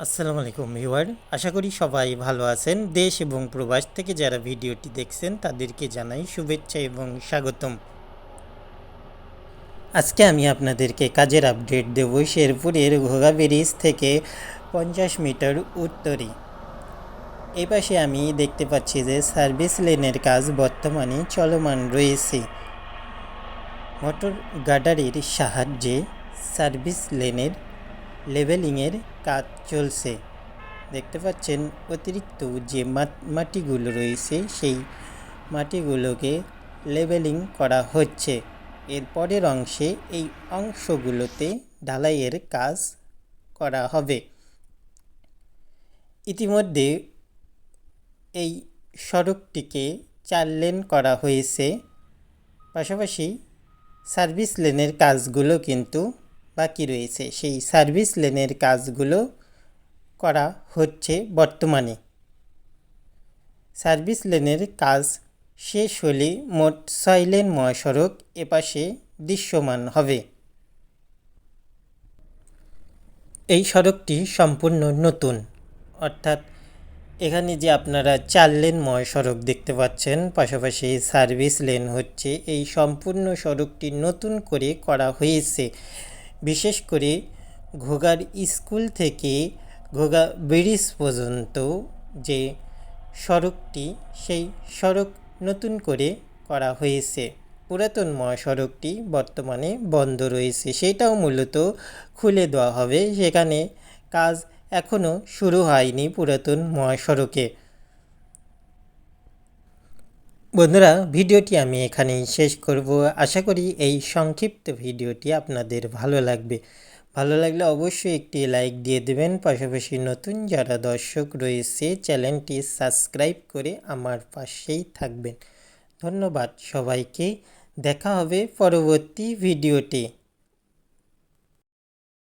আসসালামু আলাইকুম ভিউয়ার। আশা করি সবাই ভালো আছেন। দেশ এবং প্রবাস থেকে যারা ভিডিওটি দেখছেন, তাদেরকে জানাই শুভেচ্ছা এবং স্বাগতম। আজকে আমি আপনাদেরকে কাজের আপডেট দেব শেরপুরের ঘোগা ব্রিজ থেকে পঞ্চাশ মিটার উত্তরে। এই পাশে আমি দেখতে পাচ্ছি যে সার্ভিস লেনের কাজ বর্তমানে চলমান রয়েছে। মোটর গাডারের সাহায্যে সার্ভিস লেনের লেভেলিংয়ের কাজ চলছে। দেখতে পাচ্ছেন অতিরিক্ত যে মাট- মাটিগুলো রয়েছে, সেই মাটিগুলোকে লেভেলিং করা হচ্ছে। এর পরের অংশে এই অংশগুলোতে ঢালাইয়ের কাজ করা হবে। ইতিমধ্যে এই সড়কটিকে চার লেন করা হয়েছে। পাশাপাশি সার্ভিস লেনের কাজগুলো কিন্তু বাকি রয়েছে। সেই সার্ভিস লেনের কাজগুলো করা হচ্ছে বর্তমানে। সার্ভিস লেনের কাজ শেষ হলে মোট ছয় লেন মহাসড়ক এপাশে দৃশ্যমান হবে। এই সড়কটি সম্পূর্ণ নতুন। অর্থাৎ এখানে যে আপনারা চার লেন মহাসড়ক দেখতে পাচ্ছেন, পাশাপাশি সার্ভিস লেন হচ্ছে, এই সম্পূর্ণ সড়কটি নতুন করে করা হয়েছে। বিশেষ করে ঘোগার স্কুল থেকে ঘোগা ব্রিজ পর্যন্ত যে সড়কটি, সেই সড়ক নতুন করে করা হয়েছে। পুরাতন মহাসড়কটি বর্তমানে বন্ধ রয়েছে। সেটাও মূলত খুলে দেওয়া হবে। সেখানে কাজ এখনও শুরু হয়নি পুরাতন মহাসড়কে। বন্ধুরা, ভিডিওটি আমি এখানেই শেষ করব। আশা করি এই সংক্ষিপ্ত ভিডিওটি আপনাদের ভালো লাগবে। ভালো লাগলে অবশ্যই একটি লাইক দিয়ে দেবেন। পাশাপাশি নতুন যারা দর্শক রয়েছে, চ্যানেলটি সাবস্ক্রাইব করে আমার পাশেই থাকবেন। ধন্যবাদ সবাইকে। দেখা হবে পরবর্তী ভিডিওতে।